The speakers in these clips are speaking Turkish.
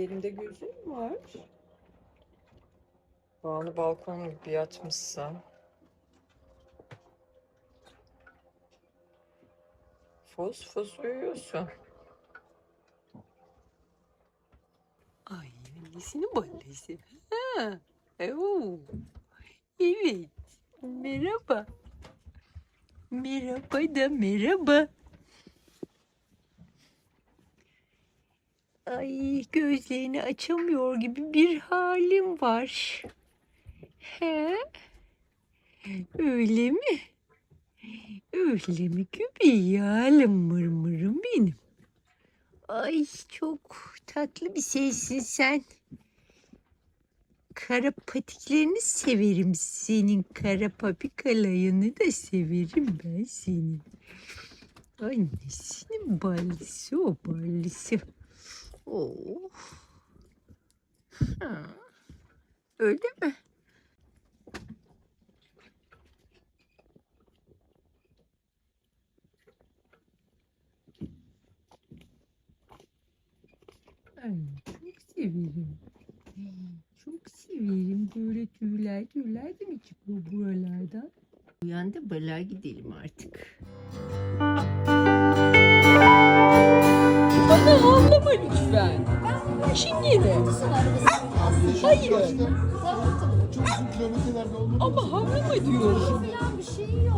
Yerimde gözüm var. Bağlı balkon gibi yatmışsa. Fos fos uyuyorsun. Ay annesinin ballesi. Ha. Oo. Evet. Merhaba. Merhaba da merhaba. Ay gözlerini açamıyor gibi bir halim var. He? Öyle mi? Öyle mi gübeyalım mırmırım benim? Ay çok tatlı bir şeysin sen. Kara patiklerini severim senin. Kara papikalayını da severim ben senin. Annesinin ballisi o ballisi. Oh. Ha. Öyle mi? Ay, çok severim. Çok severim. Böyle tüyler tüyler de mi çıkıyor buralardan? Uyan da balığa gidelim artık. Bana ağlama lütfen. Şimdi Hayır. Kilometrelerde olmadı. Ama havlama diyorum. Bir şey yok.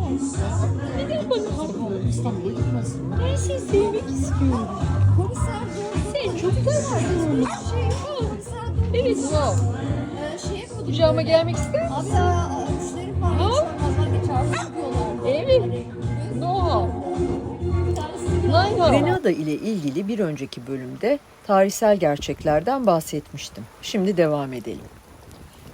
Neden bana havlama? İstanbul'a gitmezsin. Ben seni sevmek istiyorum. Komiser. Sen çok tatlısın. Şey. Komiser. Evet. Ee, şeye Kucağıma gelmek ister misin? Abi ya müşterim var. Ha? Grenada ile ilgili bir önceki bölümde tarihsel gerçeklerden bahsetmiştim. Şimdi devam edelim.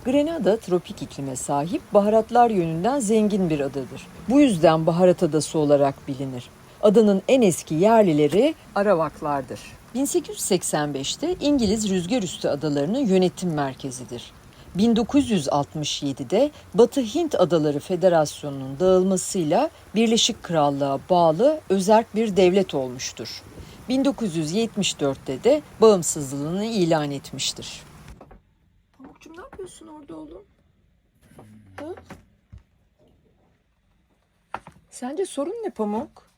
Grenada tropik iklime sahip, baharatlar yönünden zengin bir adadır. Bu yüzden baharat adası olarak bilinir. Adanın en eski yerlileri Arawaklardır. 1885'te İngiliz rüzgarüstü adalarının yönetim merkezidir. 1967'de Batı Hint Adaları Federasyonu'nun dağılmasıyla Birleşik Krallığa bağlı özerk bir devlet olmuştur. 1974'te de bağımsızlığını ilan etmiştir. Pamukcuğum ne yapıyorsun orada oğlum? Ha? Sence sorun ne Pamuk?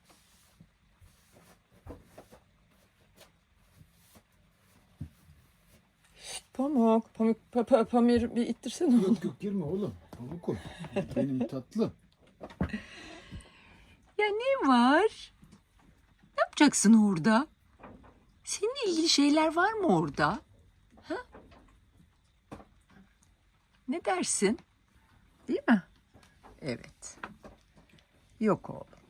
Pamuk, Pamuk, pa, pa, Pamir bir ittirsene onu. Yok yok girme oğlum. Pamuk ol. Benim tatlı. Ya ne var? Ne yapacaksın orada? Seninle ilgili şeyler var mı orada? Ha? Ne dersin? Değil mi? Evet. Yok oğlum.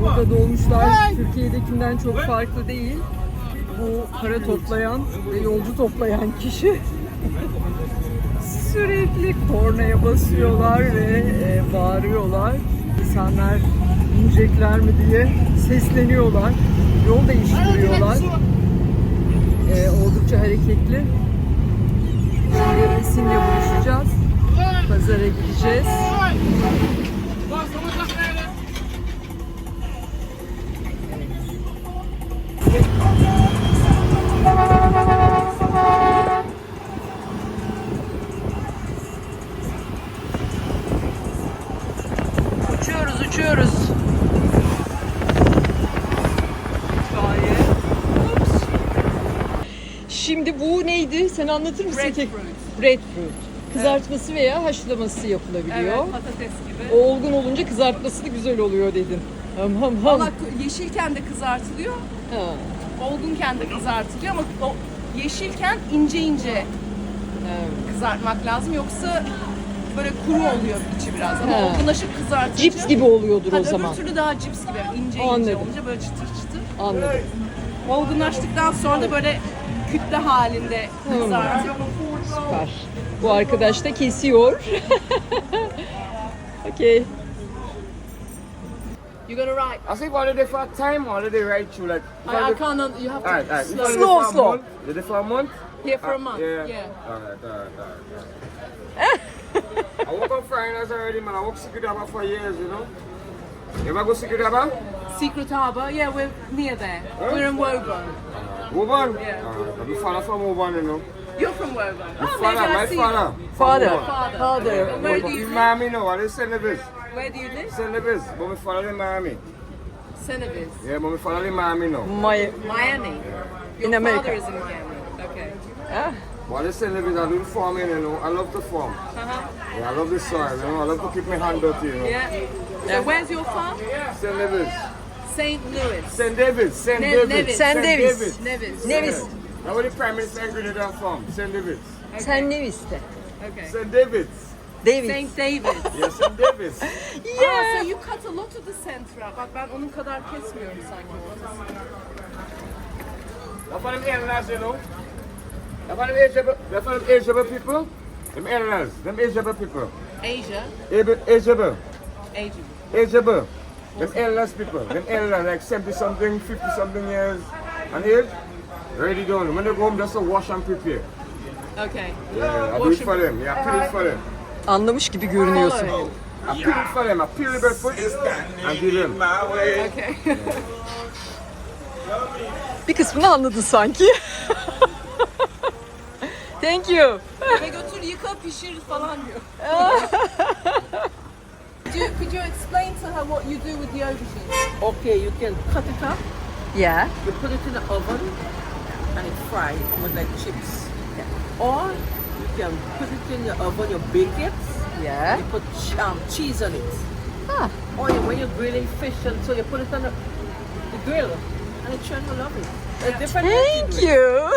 Burada dolmuşlar Türkiye'dekinden çok farklı değil. Bu para toplayan ve yolcu toplayan kişi sürekli kornaya basıyorlar ve e, bağırıyorlar. İnsanlar inecekler mi diye sesleniyorlar. Yol değiştiriyorlar. E, oldukça hareketli. Şimdi Esin'le buluşacağız. Pazara gideceğiz. Sen anlatır mısın? Tek... Breadfruit. Kızartması veya haşlaması yapılabiliyor. Evet, patates gibi. Olgun olunca kızartması da güzel oluyor dedin. Ham ham ham. Valla yeşilken de kızartılıyor, Ha, olgunken de kızartılıyor ama o yeşilken ince ince evet. kızartmak lazım yoksa böyle kuru oluyor içi biraz ama He. olgunlaşıp kızartınca Cips gibi oluyordur Tabii o zaman. Öbür türlü daha cips gibi yani ince Anladım. ince olunca böyle çıtır çıtır. Anladım. Olgunlaştıktan sonra da böyle kütle halinde kızartıp Süper. Bu arkadaş da kesiyor. okay. you gonna ride. I say holiday for a time or holiday right through like I, I can't, you have to Alright, alright. slow. Slow, Slow, it for a month? Here for a Uh, month. Yeah. yeah. Alright, alright, alright. I work on foreigners already, man. I work security Daba for years, you know. You ever go security Daba? Secret Harbor. Yeah, we're near there. We're in Woburn. Woburn? Yeah. Uh, my father from Woburn, you know. You're from Woburn. My Oh, father, my see father. Father. Father. Father. Where do you live? Miami now, I live St. Louis. Where do you live? St. Louis, but my father in Miami. Senevis. Yeah, but my father in Miami now. May- Miami. Your In America. father is in Miami. Okay. Ah, But I St. Louis, I do farming, you know. I love to farm. Uh-huh. Yeah, I love the soil, you know. I love to keep my hand dirty, you know. Yeah. So where's your farm? St. Louis. St. Louis. St. David, St. Ne- David. Nevis. St. Davis. Nevis. Nevis. Now where the Prime Minister in Grenada from? St. David. Sen Nevis'te. Okay. St. David. St. David. Yes, St. David's. Yeah. so you cut a lot of the centra. Bak ben onun kadar kesmiyorum sanki them aliens, you know. That's for them Asian people. Them aliens, them Asian people. Asia. Asian, Asian, Asian. Asian. Them aliens people. Them aliens like 70 something, 50 something years and age. Ready done. When they go home, just to wash and prepare. Okay. Yeah, I do it for them. Yeah, I peel it for them. Anlamış gibi görünüyorsun. I peel it for them. I peel the breadfruit and give them. Okay. Bir kısmını anladın sanki. Thank you. Eve götür yıka pişir falan diyor. could, you, could you explain to her what you do with the aubergine? Okay, you can cut it up, Yeah. you put it in the oven, and it fry it with like chips. Or you can put it in the oven, you bake it, Yeah. you put ch- um, cheese on it. Ah. Or you, when you're grilling fish, and so you put it on the, the grill, and the children will love it. There's different ways to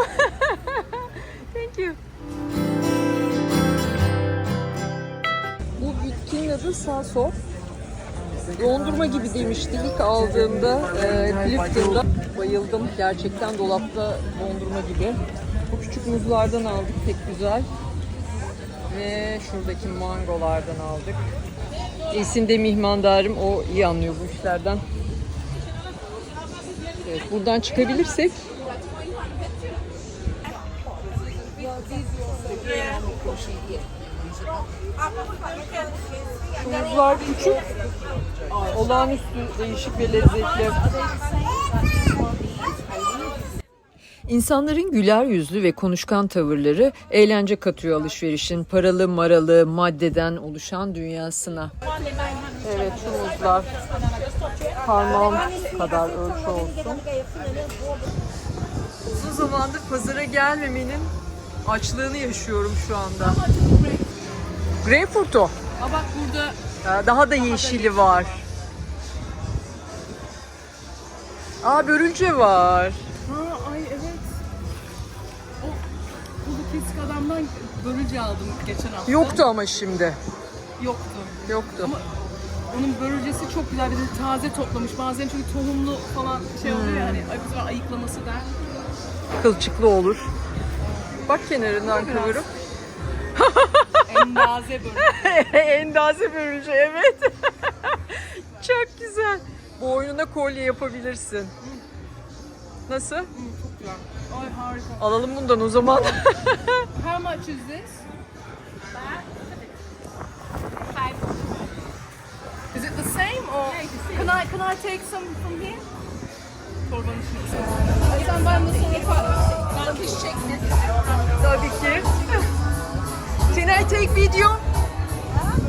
Thank you. Thank you. Adı Sasof. Dondurma gibi demişti ilk aldığımda e, Clifton'da. Bayıldım. Gerçekten dolapta dondurma gibi. Bu küçük muzlardan aldık pek güzel. Ve şuradaki mangolardan aldık. Esin de mihmandarım. O iyi anlıyor bu işlerden. Evet, buradan çıkabilirsek Şu muzlar küçük, olağanüstü değişik ve lezzetli. İnsanların güler yüzlü ve konuşkan tavırları eğlence katıyor alışverişin paralı maralı maddeden oluşan dünyasına. Evet şu muzlar parmağım kadar ölçü olsun. Uzun zamandır pazara gelmemenin açlığını yaşıyorum şu anda. Greyfurt o. Aa bak burada Ee, Daha da yeşili var. Aa börülce var. Ha ay evet. O kulu kesik adamdan börülce aldım geçen hafta. Yoktu ama şimdi. Yoktu. Yoktu. Ama onun börülcesi çok güzel bir de taze toplamış. Bazen çünkü tohumlu falan şey oluyor hani ay- güzel ayıklaması der. Kılçıklı olur. Bak kenarından kıvırıp. Endaze börülce. Endaze börülce evet. Çok güzel. Boynuna kolye yapabilirsin. Nasıl? Çok güzel. Ay harika. Alalım bundan o zaman. How much is this? Is it the same or can I can I take some from here? Torbanın içine. Ay sen ben de fiş çektim. Tabii ki. Can I take video?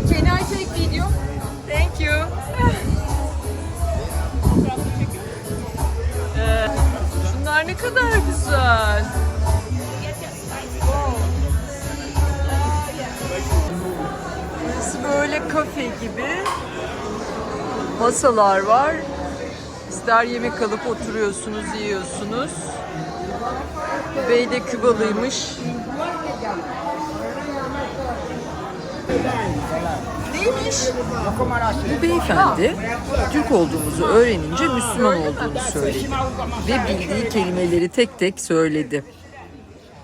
Can I take video? Thank you. Ee, şunlar ne kadar güzel. Burası böyle kafe gibi. Masalar var. İster yemek alıp oturuyorsunuz, yiyorsunuz. Bey de Kübalıymış. Neymiş? Bu beyefendi Türk olduğumuzu öğrenince Müslüman olduğunu söyledi. Ve bildiği kelimeleri tek tek söyledi.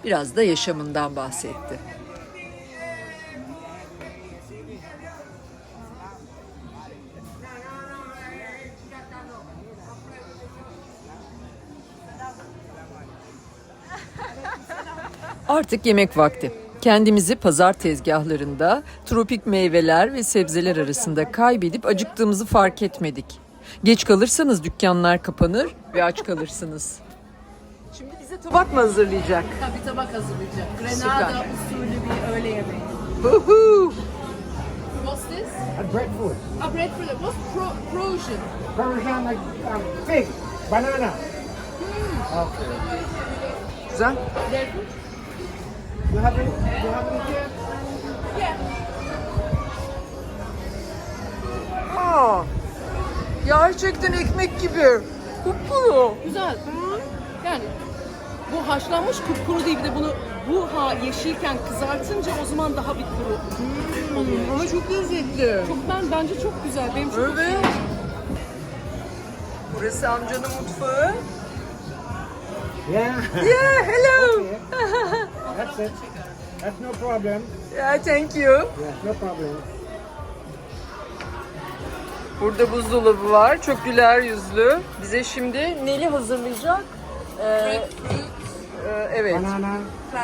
Biraz da yaşamından bahsetti. Artık yemek vakti. Kendimizi pazar tezgahlarında tropik meyveler ve sebzeler arasında kaybedip acıktığımızı fark etmedik. Geç kalırsanız dükkanlar kapanır ve aç kalırsınız. Şimdi bize tabak mı hazırlayacak? Tabii tabak hazırlayacak. Süper. Grenada usulü bir öğle yemeği. Huhu! What's this? A breadfruit. A breadfruit. What's pro Prussian? Parmesan like um, fig, banana. Güzel. Breadfruit? You have it? You have it here? Yeah. Aa, gerçekten ekmek gibi. Kupkuru. Güzel. Yani bu haşlanmış kupkuru değil bir de bunu bu ha yeşilken kızartınca o zaman daha bir kuru oluyor. Ama çok lezzetli. Çok ben bence çok güzel. Benim çok Evet. Burası amcanın mutfağı. Yeah. Yeah, hello. That's it. That's no problem. Yeah, thank you. Yeah, no problem. Burada buzdolabı var. Çok güler yüzlü. Bize şimdi neli hazırlayacak? Ee, e, evet. Banana.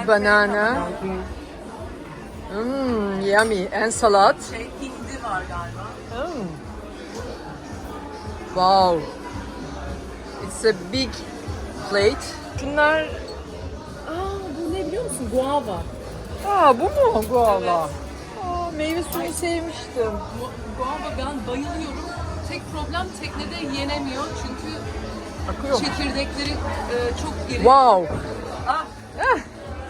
Banana. Hmm, yummy. En salat. Şey hindi var galiba. Hmm. Wow. It's a big plate. Şunlar... Aa bu ne biliyor musun? Guava. Aa bu mu guava? Aa, meyve suyu sevmiştim. Gu- Guava ben bayılıyorum. Tek problem teknede yenemiyor çünkü Akıyor. çekirdekleri e, çok iri. Wow.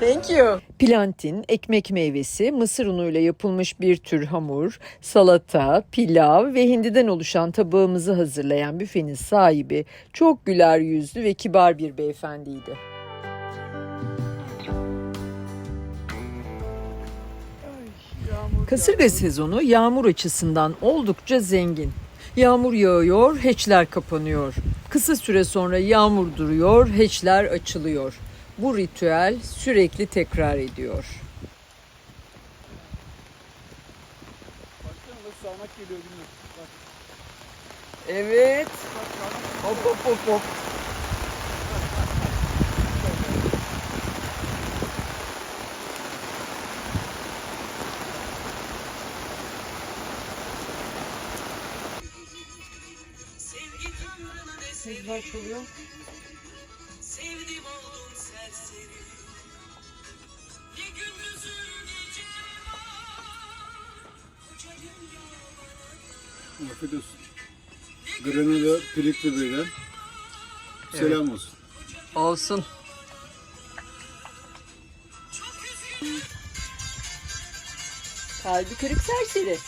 Thank you. Plantin, ekmek meyvesi, mısır unuyla yapılmış bir tür hamur, salata, pilav ve hindiden oluşan tabağımızı hazırlayan büfenin sahibi çok güler yüzlü ve kibar bir beyefendiydi. Kasırga sezonu yağmur açısından oldukça zengin. Yağmur yağıyor, heçler kapanıyor. Kısa süre sonra yağmur duruyor, heçler açılıyor. Bu ritüel sürekli tekrar ediyor. Evet. Hop hop hop hop. Sesler çalıyor. Sevdim oldum Afiyet olsun. Granada Pirikli Bey'den selam olsun. Olsun. Kalbi kırık serseri.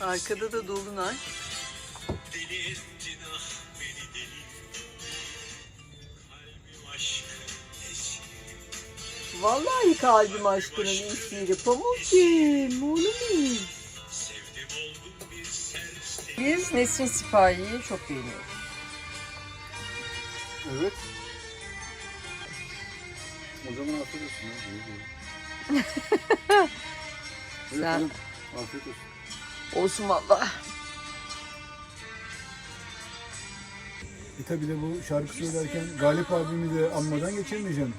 Arkada da dolunay. Vallahi kalbim aşkının esiri. Pamukçim, oğlum. Serseri Biz Nesrin Sipahi'yi çok beğeniyoruz. Evet. O zaman afiyet olsun. ya. İyi. Evet, Sen- canım, Afiyet olsun. Olsun valla. E tabi de bu şarkı söylerken Galip abimi de anmadan geçemeyeceğim.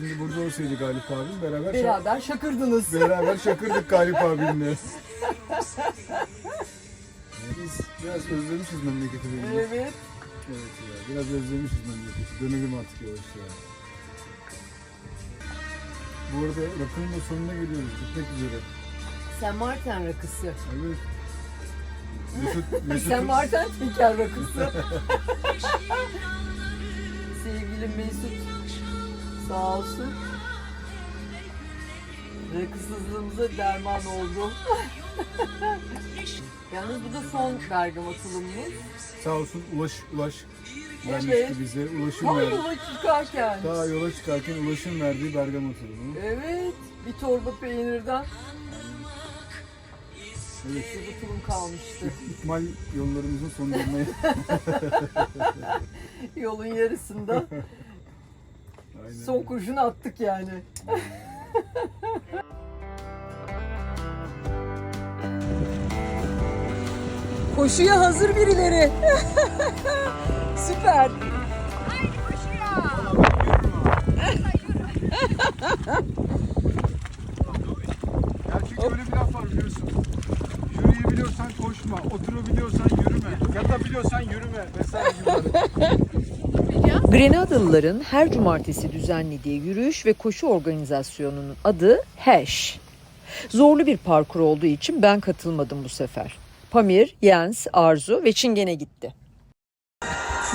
Şimdi burada olsaydı Galip abim beraber şarkı- Beraber şakırdınız. Beraber şakırdık Galip abimle. Biz biraz özlemişiz memleketi benim. Evet. Evet. ya, biraz özlemişiz memleketi. Dönelim artık yavaş ya. Bu arada rakının da sonuna geliyoruz. Gitmek üzere. Sen Marten rakısı. Evet. Mesut, Sen Marten Teker rakısı. Sevgili Mesut sağ olsun. Rakısızlığımıza derman oldu. Yalnız bu da son bergamatılımız. sağ olsun Ulaş, Ulaş vermişti Evet. bize. Ulaşım Tam verdi. yola çıkarken. Daha yola çıkarken Ulaşım verdiği Bergama turu. Evet. Bir torba peynirden Evet. bir tulum kalmıştı. İkmal yollarımızın sonlarına Yolun yarısında Aynen. son kurşunu attık yani. Koşuya hazır birileri. Süper. Çünkü öyle bir laf var biliyorsun. Yürüyebiliyorsan koşma, oturabiliyorsan yürüme, yatabiliyorsan yürüme vesaire gibi. Grenadalıların her cumartesi düzenlediği yürüyüş ve koşu organizasyonunun adı HASH. Zorlu bir parkur olduğu için ben katılmadım bu sefer. Pamir, Jens, Arzu ve Çingene gitti.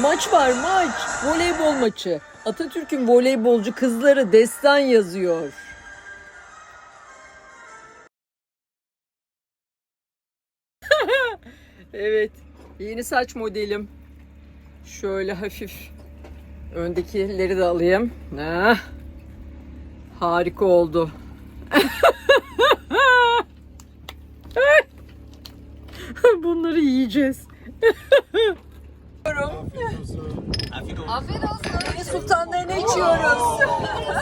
Maç var maç. Voleybol maçı. Atatürk'ün voleybolcu kızları destan yazıyor. evet. Yeni saç modelim. Şöyle hafif öndekileri de alayım. Ah, harika oldu. Bunları yiyeceğiz. Afiyet olsun. Sultanlarını içiyoruz.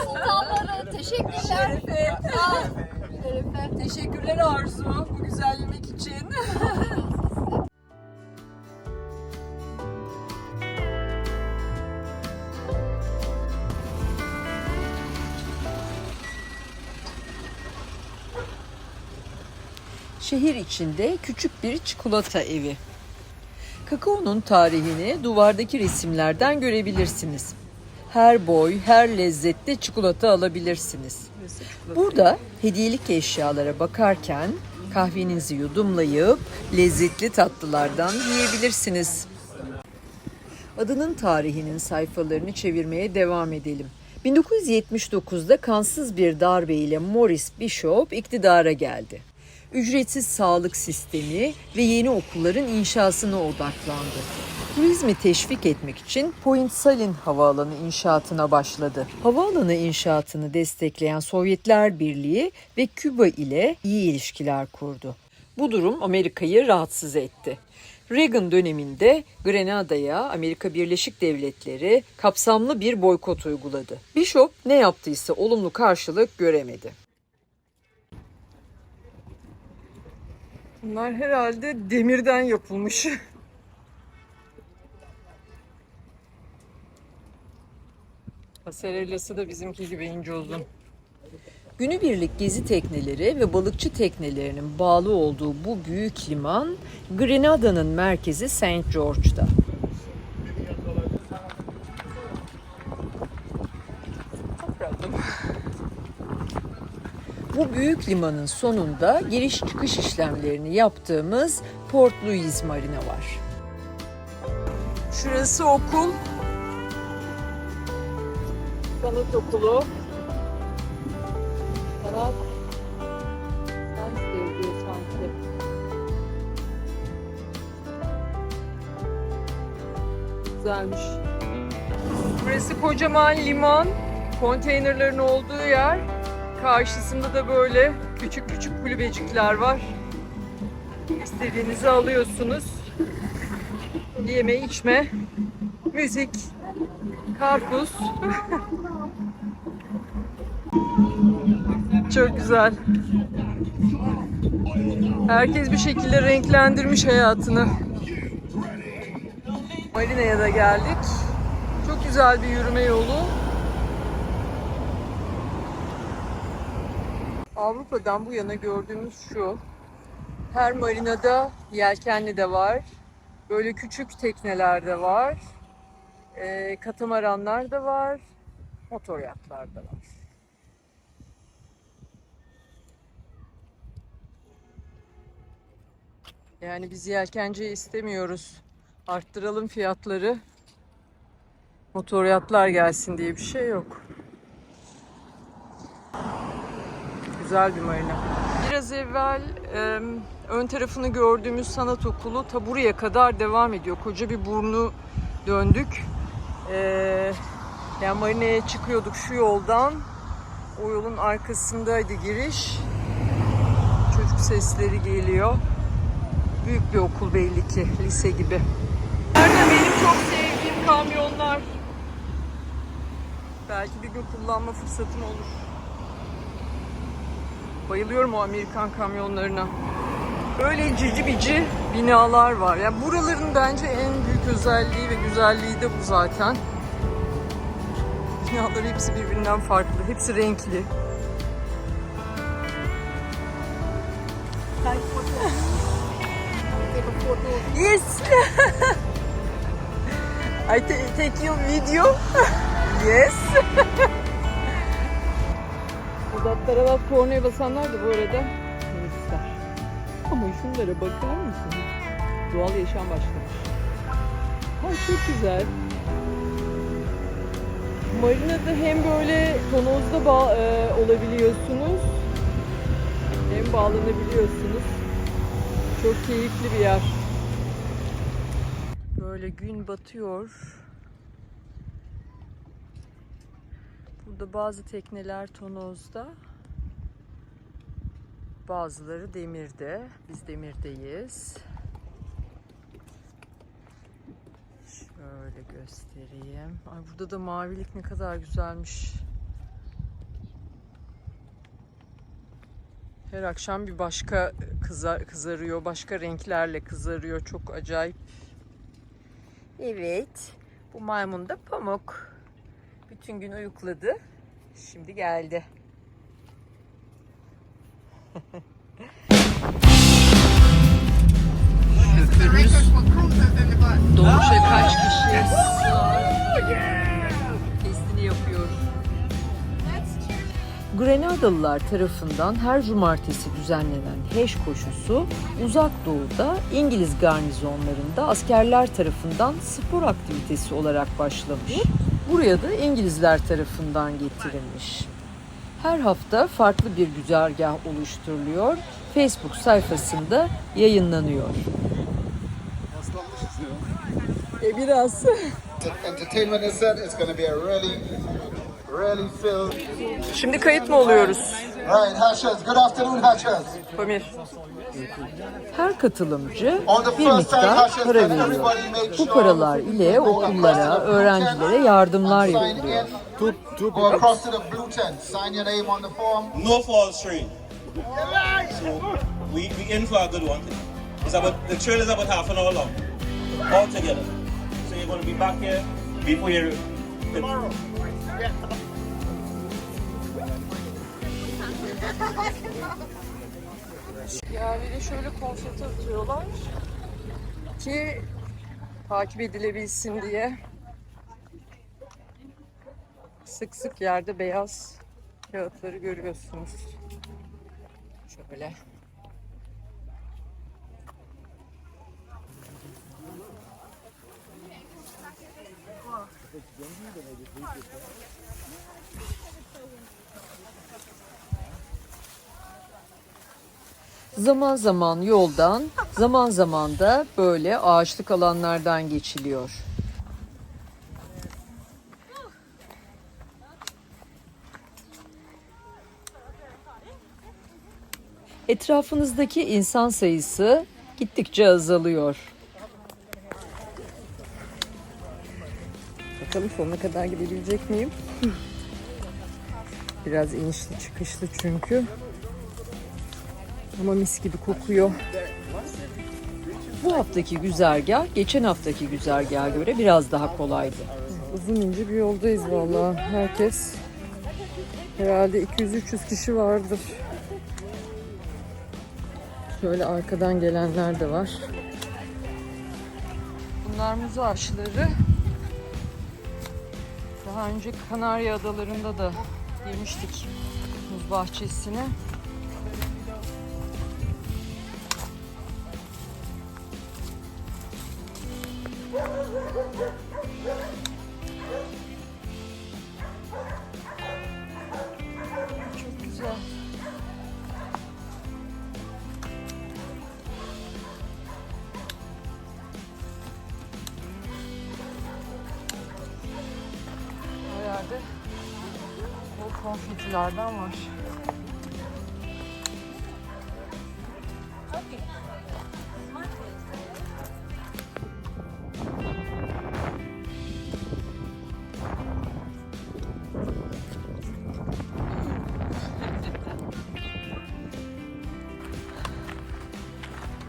Sultanları teşekkürler. Şerefe. Teşekkürler Arzu bu güzel yemek için. Şehir içinde küçük bir çikolata evi. Kakaonun tarihini duvardaki resimlerden görebilirsiniz. Her boy, her lezzette çikolata alabilirsiniz. Burada hediyelik eşyalara bakarken kahvenizi yudumlayıp lezzetli tatlılardan yiyebilirsiniz. Adının tarihinin sayfalarını çevirmeye devam edelim. 1979'da kansız bir darbe ile Morris Bishop iktidara geldi. Ücretsiz sağlık sistemi ve yeni okulların inşasına odaklandı. Turizmi teşvik etmek için Point Salin Havaalanı inşaatına başladı. Havaalanı inşaatını destekleyen Sovyetler Birliği ve Küba ile iyi ilişkiler kurdu. Bu durum Amerika'yı rahatsız etti. Reagan döneminde Grenada'ya Amerika Birleşik Devletleri kapsamlı bir boykot uyguladı. Bishop ne yaptıysa olumlu karşılık göremedi. Bunlar herhalde demirden yapılmış. Pasarellası da bizimki gibi ince uzun. Günübirlik gezi tekneleri ve balıkçı teknelerinin bağlı olduğu bu büyük liman Grenada'nın merkezi St. George'da. Bu büyük limanın sonunda giriş çıkış işlemlerini yaptığımız Port Louis Marina var. Şurası okul. Sanat okulu. Sanat. Sanat sevdiği sanki. Güzelmiş. Burası kocaman liman. Konteynerlerin olduğu yer. Karşısında da böyle küçük küçük kulübecikler var. İstediğinizi alıyorsunuz. Yeme, içme, müzik, karpuz. Çok güzel. Herkes bir şekilde renklendirmiş hayatını. Marina'ya da geldik. Çok güzel bir yürüme yolu. Avrupa'dan bu yana gördüğümüz şu. Her marinada yelkenli de var. Böyle küçük tekneler de var. Ee, katamaranlar da var. Motor yatlar da var. Yani biz yelkenci istemiyoruz. Arttıralım fiyatları. Motor yatlar gelsin diye bir şey yok. Güzel bir marina. Biraz evvel e, ön tarafını gördüğümüz sanat okulu ta buraya kadar devam ediyor. Koca bir burnu döndük. E, yani marinaya çıkıyorduk şu yoldan. O yolun arkasındaydı giriş. Çocuk sesleri geliyor. Büyük bir okul belli ki, lise gibi. Nerede benim çok sevdiğim kamyonlar. Belki bir gün kullanma fırsatım olur. Bayılıyorum o Amerikan kamyonlarına. Böyle cici bici binalar var. Yani buraların bence en büyük özelliği ve güzelliği de bu zaten. Binalar hepsi birbirinden farklı. Hepsi renkli. Yes. I ta- take your video. yes. Uzatlara bak kornaya basanlar da bu arada turistler. Ama şunlara bakar mısın? Doğal yaşam başlamış. Ay çok güzel. Marina'da hem böyle tonozda ba- e, olabiliyorsunuz hem bağlanabiliyorsunuz. Çok keyifli bir yer. Böyle gün batıyor. Burada bazı tekneler tonozda. Bazıları demirde. Biz demirdeyiz. Şöyle göstereyim. Ay burada da mavilik ne kadar güzelmiş. Her akşam bir başka kızar, kızarıyor, başka renklerle kızarıyor. Çok acayip. Evet, bu maymun da pamuk. Bütün gün uyukladı. Şimdi geldi. Şoförümüz dolmuşa kaç kişi testini yapıyor. Grenadalılar tarafından her cumartesi düzenlenen HEŞ koşusu uzak doğuda İngiliz garnizonlarında askerler tarafından spor aktivitesi olarak başlamış. Buraya da İngilizler tarafından getirilmiş. Her hafta farklı bir güzergah oluşturuluyor. Facebook sayfasında yayınlanıyor. E biraz. entertainment is set. It's going to be a really, really filled. Şimdi kayıt mı oluyoruz? Right, Hashers. Good afternoon, Hashers. Pamir. Her katılımcı bir miktar para veriyor. Bu paralar ile okullara, öğrencilere yardımlar yapılıyor. in. Go across to the blue tent. Sign your name on the form. No false train. So we we in for a good one. It's about the trail is about half an hour long, all together. So you're going to be back here before you. Tomorrow. Ya bir de şöyle konfeti atıyorlar ki takip edilebilsin diye. Sık sık yerde beyaz kağıtları görüyorsunuz. Şöyle. Zaman zaman yoldan, zaman zaman da böyle ağaçlık alanlardan geçiliyor. Etrafınızdaki insan sayısı gittikçe azalıyor. Bakalım sonuna kadar gidebilecek miyim? Biraz inişli çıkışlı çünkü. Ama mis gibi kokuyor. Bu haftaki güzergah geçen haftaki güzergaha göre biraz daha kolaydı. Uzun ince bir yoldayız vallahi. Herkes herhalde 200-300 kişi vardır. Şöyle arkadan gelenler de var. Bunlar muz ağaçları. Daha önce Kanarya Adaları'nda da girmiştik muz bahçesine.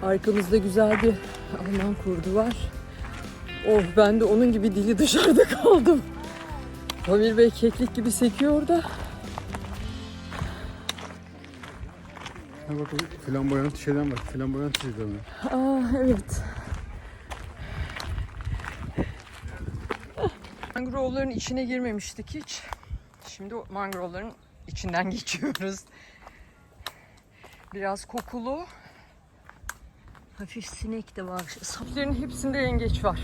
Arkamızda güzel bir Alman kurdu var. Oh ben de onun gibi dili dışarıda kaldım. Pamir Bey keklik gibi sekiyor da. Ha bak flamboyant şeyden bak. Flamboyant çizdi. Aa evet. Mangrove'ların içine girmemiştik hiç. Şimdi o mangrove'ların içinden geçiyoruz. Biraz kokulu. Hafif sinek de var. Sapların hepsinde yengeç var.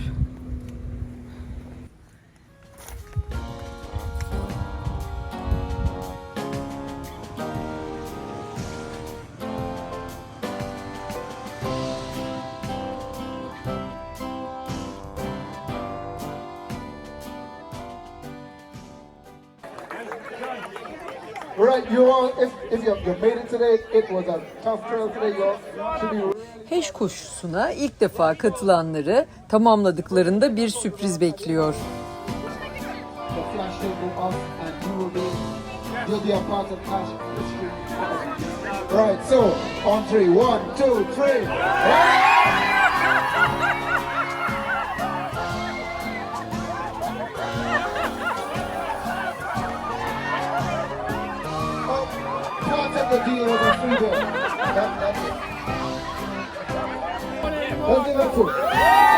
Right, you all, if, if you, you made it today, it was a tough trail today. You all should be Heş koşusuna ilk defa katılanları tamamladıklarında bir sürpriz bekliyor. Right, so on three, one, two, three. Oh, part of the deal was a free. That, that's it. Let's give it to.